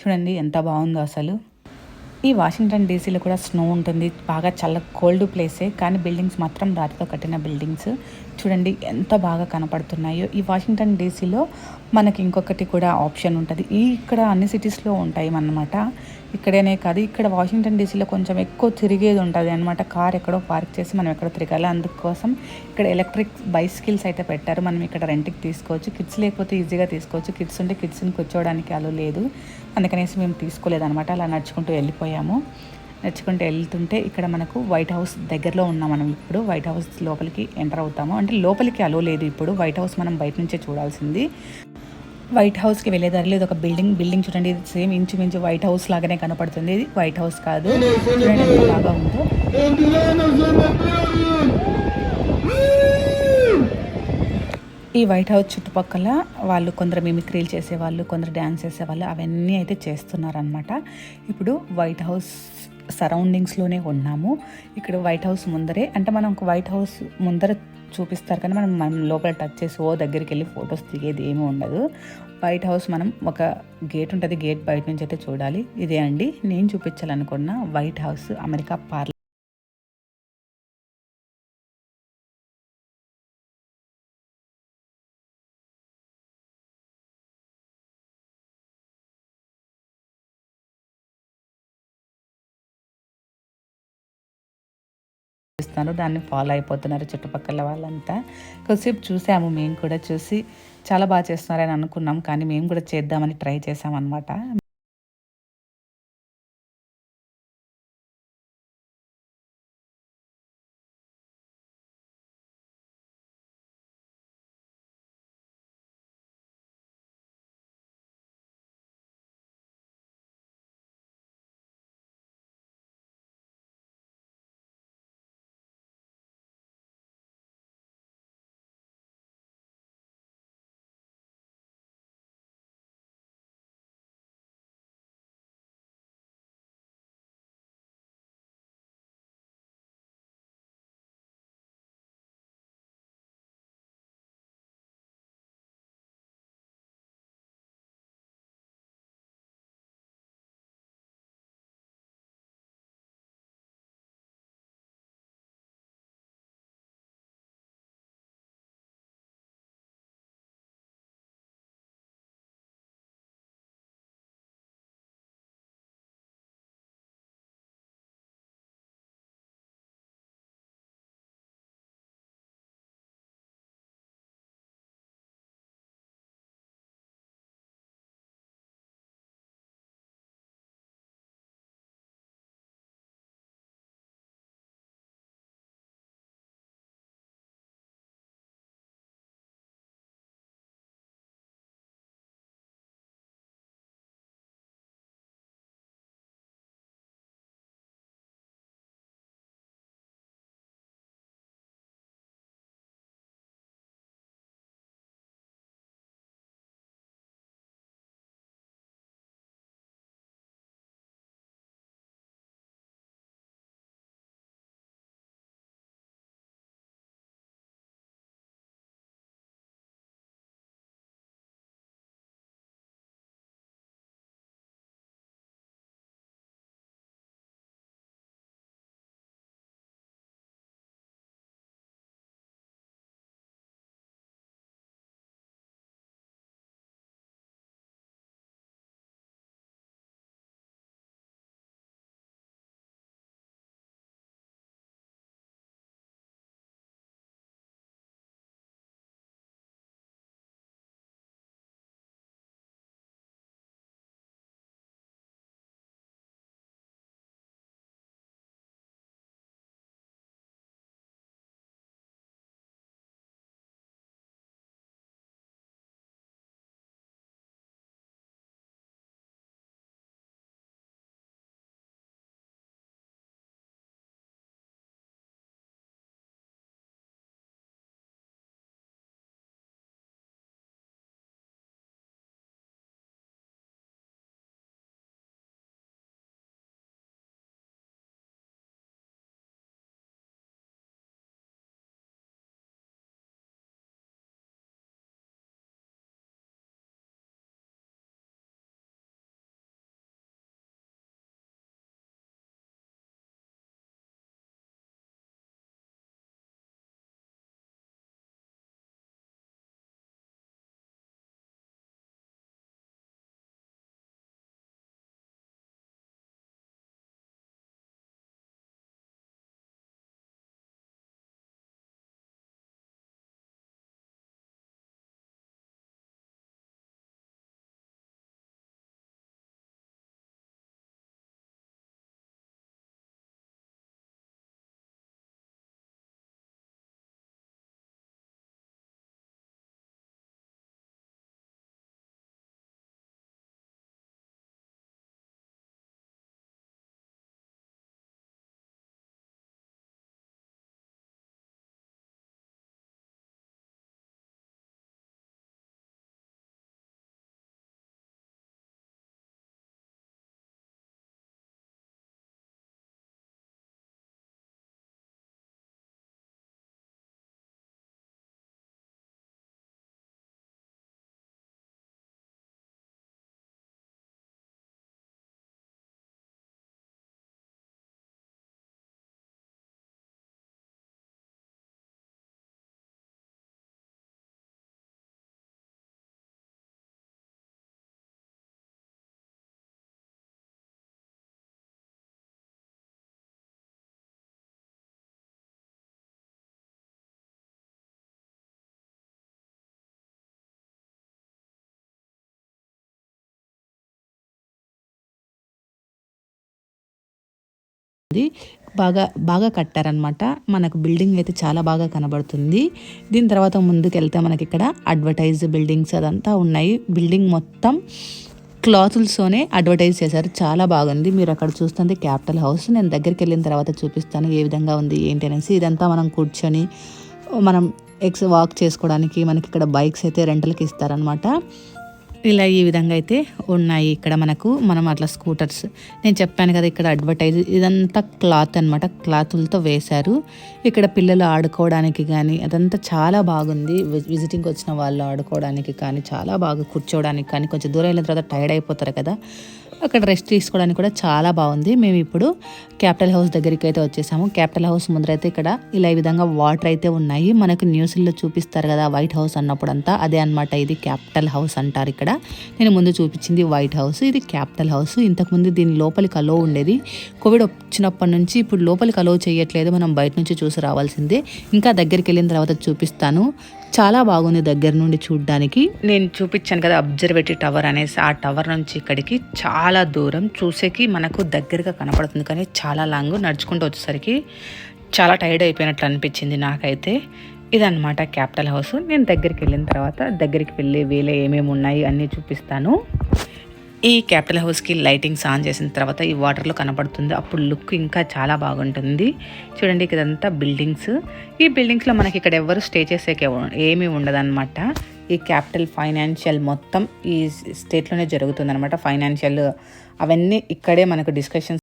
చూడండి ఎంత బాగుందో అసలు. ఈ వాషింగ్టన్ డీసీలో కూడా స్నో ఉంటుంది. బాగా చల్ల కోల్డ్ ప్లేసే. కానీ బిల్డింగ్స్ మాత్రం రాతితో కట్టిన బిల్డింగ్స్. చూడండి ఎంత బాగా కనపడుతున్నాయో. ఈ వాషింగ్టన్ డీసీలో మనకి ఇంకొకటి కూడా ఆప్షన్ ఉంటుంది. ఈ ఇక్కడ అన్ని సిటీస్లో ఉంటాయి అన్నమాట. ఇక్కడనే కాదు ఇక్కడ వాషింగ్టన్ డీసీలో కొంచెం ఎక్కువ తిరిగేది ఉంటుంది అనమాట కార్ ఎక్కడో పార్క్ చేసి మనం ఎక్కడో తిరగాలి. అందుకోసం ఇక్కడ ఎలక్ట్రిక్ బైస్కిల్స్ అయితే పెట్టారు. మనం ఇక్కడ రెంట్కి తీసుకోవచ్చు. కిడ్స్ లేకపోతే ఈజీగా తీసుకోవచ్చు. కిడ్స్ ఉంటే కిడ్స్ని కూర్చోవడానికి అలా లేదు. అందుకనేసి మేము తీసుకోలేదన్నమాట. అలా నడుచుకుంటూ వెళ్ళిపోయాము. నడుచుకుంటూ వెళ్తుంటే ఇక్కడ మనకు వైట్ హౌస్ దగ్గరలో ఉన్నాం మనం ఇప్పుడు. వైట్ హౌస్ లోపలికి ఎంటర్ అవుతాము. అంటే లోపలికి అలో లేదు ఇప్పుడు. వైట్ హౌస్ మనం బయట నుంచే చూడాల్సింది. వైట్ హౌస్కి వెళ్ళే దారిలో ఇది ఒక బిల్డింగ్. బిల్డింగ్ చూడండి ఇది సేమ్ ఇంచుమించు వైట్ హౌస్ లాగానే కనపడుతుంది. ఇది వైట్ హౌస్ కాదు. చూడండి ఎంత బాగా ఉందో. ఈ వైట్ హౌస్ చుట్టుపక్కల వాళ్ళు కొందరు మిమిక్రీలు చేసేవాళ్ళు కొందరు డ్యాన్స్ చేసేవాళ్ళు అవన్నీ అయితే చేస్తున్నారనమాట ఇప్పుడు వైట్ హౌస్ సరౌండింగ్స్లోనే ఉన్నాము. ఇక్కడ వైట్ హౌస్ ముందరే అంటే మనం ఒక వైట్ హౌస్ ముందర చూపిస్తారు కానీ మనం మనం లోపల టచ్ చేసి ఓ దగ్గరికి వెళ్ళి ఫొటోస్ దిగేది ఏమీ ఉండదు. వైట్ హౌస్ మనం ఒక గేట్ ఉంటుంది గేట్ బయట నుంచి అయితే చూడాలి. ఇదే అండి. నేను చూపించాలనుకున్న వైట్ హౌస్ అమెరికా పార్లర్ చేస్తున్నారు దాన్ని ఫాలో అయిపోతున్నారు చుట్టుపక్కల వాళ్ళంతా. కొద్దిసేపు చూసాము మేము కూడా చూసి చాలా బాగా చేస్తున్నారని అనుకున్నాం కానీ మేము కూడా చేద్దామని ట్రై చేసామన్నమాట. ఉంది. బాగా బాగా కట్టారనమాట మనకు బిల్డింగ్ అయితే చాలా బాగా కనబడుతుంది. దీని తర్వాత ముందుకు వెళ్తే మనకి ఇక్కడ అడ్వర్టైజ్ బిల్డింగ్స్ అదంతా ఉన్నాయి. బిల్డింగ్ మొత్తం క్లాతులతోనే అడ్వర్టైజ్ చేశారు. చాలా బాగుంది. మీరు అక్కడ చూస్తుంది క్యాపిటల్ హౌస్. నేను దగ్గరికి వెళ్ళిన తర్వాత చూపిస్తాను ఏ విధంగా ఉంది ఏంటి అనేసి. ఇదంతా మనం కూర్చొని మనం ఎక్స్ వాక్ చేసుకోవడానికి మనకి ఇక్కడ బైక్స్ అయితే రెంటల్కి ఇస్తారనమాట ఇలా ఈ విధంగా అయితే ఉన్నాయి ఇక్కడ మనకు. మనం అట్లా స్కూటర్స్ నేను చెప్పాను కదా ఇక్కడ అడ్వర్టైజ్ ఇదంతా క్లాత్ అనమాట క్లాతులతో వేశారు. ఇక్కడ పిల్లలు ఆడుకోవడానికి కానీ అదంతా చాలా బాగుంది. విజిటింగ్ వచ్చిన వాళ్ళు ఆడుకోవడానికి కానీ చాలా బాగా కూర్చోవడానికి కానీ కొంచెం దూరం వెళ్ళిన తర్వాత టైర్డ్ అయిపోతారు కదా. అక్కడ రెస్ట్ తీసుకోవడానికి కూడా చాలా బాగుంది. మేము ఇప్పుడు క్యాపిటల్ హౌస్ దగ్గరికి అయితే వచ్చేసాము. క్యాపిటల్ హౌస్ ముందరైతే ఇక్కడ ఇలా ఈ విధంగా వాటర్ అయితే ఉన్నాయి. మనకు న్యూస్లో చూపిస్తారు కదా వైట్ హౌస్ అన్నప్పుడు అంతా అదే అనమాట ఇది క్యాపిటల్ హౌస్ అంటారు ఇక్కడ. నేను ముందు చూపించింది వైట్ హౌస్ ఇది క్యాపిటల్ హౌస్. ఇంతకుముందు దీని లోపలికి అలో ఉండేది. కోవిడ్ వచ్చినప్పటి నుంచి ఇప్పుడు లోపలికి అలో చేయట్లేదు. మనం బయట నుంచి చూసి రావాల్సిందే. ఇంకా దగ్గరికి వెళ్ళిన తర్వాత చూపిస్తాను. చాలా బాగుంది దగ్గర నుండి చూడడానికి. నేను చూపించాను కదా అబ్జర్వేటరీ టవర్ అనేసి ఆ టవర్ నుంచి ఇక్కడికి చాలా దూరం చూసేకి మనకు దగ్గరగా కనపడుతుంది. కానీ చాలా లాంగ్ నడుచుకుంటూ వచ్చేసరికి చాలా టైర్డ్ అయిపోయినట్లు అనిపించింది నాకైతే. ఇదన్నమాట క్యాపిటల్ హౌస్. నేను దగ్గరికి వెళ్ళిన తర్వాత దగ్గరికి వెళ్ళే వేలే ఏమేమి ఉన్నాయి అన్నీ చూపిస్తాను. ఈ క్యాపిటల్ హౌస్కి లైటింగ్స్ ఆన్ చేసిన తర్వాత ఈ వాటర్లో కనపడుతుంది అప్పుడు లుక్ ఇంకా చాలా బాగుంటుంది. చూడండి ఇదంతా బిల్డింగ్స్. ఈ బిల్డింగ్స్లో మనకి ఇక్కడ ఎవరు స్టే చేసేకే ఏమీ ఉండదన్నమాట. ఈ క్యాపిటల్ ఫైనాన్షియల్ మొత్తం ఈ స్టేట్లోనే జరుగుతుందన్నమాట. ఫైనాన్షియల్ అవన్నీ ఇక్కడే మనకు డిస్కషన్స్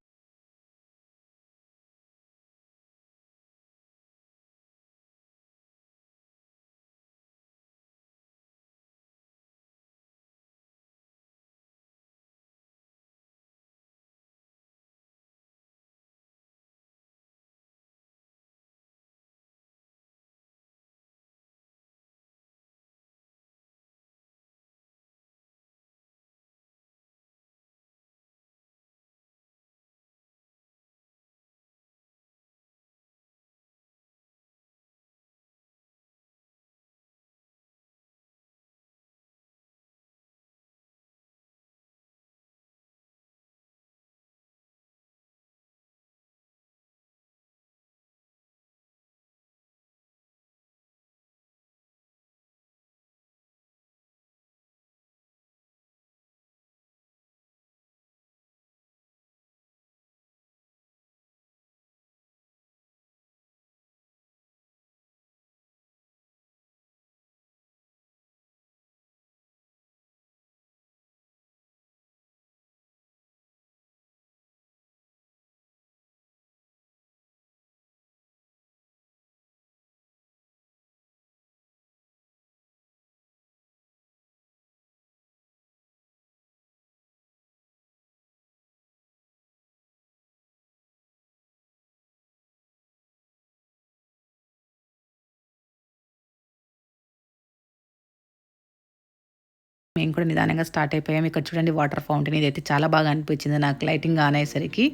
మేము కూడా నిదానంగా స్టార్ట్ అయిపోయాం. ఇక్కడ చూడండి వాటర్ ఫౌంటైన్ ఇదైతే చాలా బాగా అనిపించింది నాకు లైటింగ్ ఆన్ అయ్యేసరికి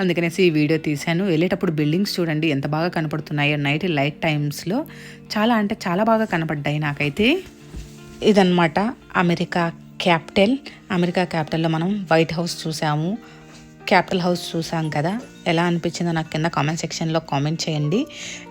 అందుకనేసి ఈ వీడియో తీశాను. వెళ్ళేటప్పుడు బిల్డింగ్స్ చూడండి ఎంత బాగా కనపడుతున్నాయో. నైట్ లైట్ టైమ్స్లో చాలా అంటే చాలా బాగా కనపడ్డాయి నాకైతే. ఇదనమాట అమెరికా క్యాపిటల్. అమెరికా క్యాపిటల్లో మనం వైట్ హౌస్ చూసాము. క్యాపిటల్ హౌస్ చూసాం కదా. ఎలా అనిపించిందో నాకు కింద కామెంట్ సెక్షన్లో కామెంట్ చేయండి.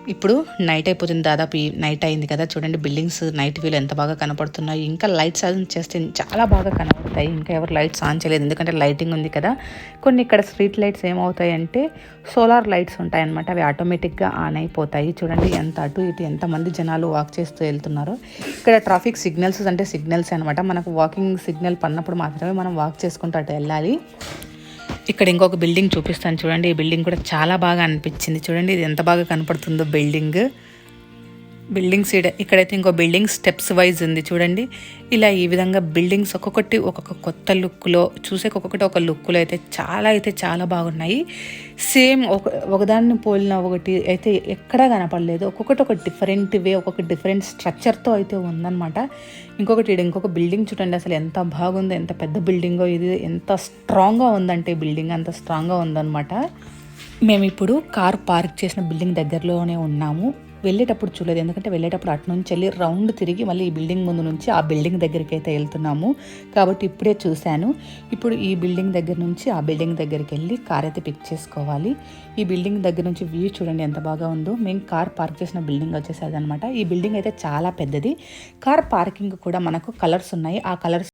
ఇప్పుడు నైట్ అయిపోతుంది దాదాపు ఈ నైట్ అయింది కదా. చూడండి బిల్డింగ్స్ నైట్ వ్యూలు ఎంత బాగా కనపడుతున్నాయి. ఇంకా లైట్స్ ఆన్ చేస్తే చాలా బాగా కనపడతాయి. ఇంకా ఎవరు లైట్స్ ఆన్ చేయలేదు. ఎందుకంటే లైటింగ్ ఉంది కదా. కొన్ని ఇక్కడ స్ట్రీట్ లైట్స్ ఏమవుతాయి అంటే సోలార్ లైట్స్ ఉంటాయన్నమాట. అవి ఆటోమేటిక్గా ఆన్ అయిపోతాయి. చూడండి ఎంత అటు ఇటు ఎంతమంది జనాలు వాక్ చేస్తూ వెళ్తున్నారో. ఇక్కడ ట్రాఫిక్ సిగ్నల్స్ అంటే సిగ్నల్స్ అనమాట మనకు వాకింగ్ సిగ్నల్ పడినప్పుడు మాత్రమే మనం వాక్ చేసుకుంటూ అటు వెళ్ళాలి. ఇక్కడ ఇంకొక బిల్డింగ్ చూపిస్తాను. చూడండి ఈ బిల్డింగ్ కూడా చాలా బాగా అనిపించింది. చూడండి ఇది ఎంత బాగా కనపడుతుందో బిల్డింగ్. బిల్డింగ్స్ ఇక్కడైతే ఇంకో బిల్డింగ్ స్టెప్స్ వైజ్ ఉంది చూడండి. ఇలా ఈ విధంగా బిల్డింగ్స్ ఒక్కొక్కటి ఒక్కొక్క కొత్త లుక్లో చూసే ఒక్కొక్కటి ఒక లుక్లో అయితే చాలా అయితే చాలా బాగున్నాయి. సేమ్ ఒక ఒకదాన్ని పోలిన ఒకటి అయితే ఎక్కడా కనపడలేదు. ఒక్కొక్కటి ఒక డిఫరెంట్ వే ఒక్కొక్క డిఫరెంట్ స్ట్రక్చర్తో అయితే ఉందన్నమాట. ఇంకొకటి ఇంకొక బిల్డింగ్ చూడండి అసలు ఎంత బాగుందో ఎంత పెద్ద బిల్డింగో ఇది ఎంత స్ట్రాంగ్గా ఉందంటే బిల్డింగ్ అంత స్ట్రాంగ్గా ఉందన్నమాట. మేము ఇప్పుడు కార్ పార్క్ చేసిన బిల్డింగ్ దగ్గరలోనే ఉన్నాము. వెళ్ళేటప్పుడు చూడలేదు. ఎందుకంటే వెళ్ళేటప్పుడు అటు నుంచి వెళ్ళి రౌండ్ తిరిగి మళ్ళీ ఈ బిల్డింగ్ ముందు నుంచి ఆ బిల్డింగ్ దగ్గరికి అయితే వెళ్తున్నాము. కాబట్టి ఇప్పుడే చూశాను. ఇప్పుడు ఈ బిల్డింగ్ దగ్గర నుంచి ఆ బిల్డింగ్ దగ్గరికి వెళ్ళి కార్ అయితే పిక్ చేసుకోవాలి. ఈ బిల్డింగ్ దగ్గర నుంచి వ్యూ చూడండి ఎంత బాగా ఉందో. మేము కార్ పార్క్ చేసిన బిల్డింగ్ వచ్చేసేది అనమాట ఈ బిల్డింగ్ అయితే చాలా పెద్దది. కార్ పార్కింగ్ కూడా మనకు కలర్స్ ఉన్నాయి. ఆ కలర్స్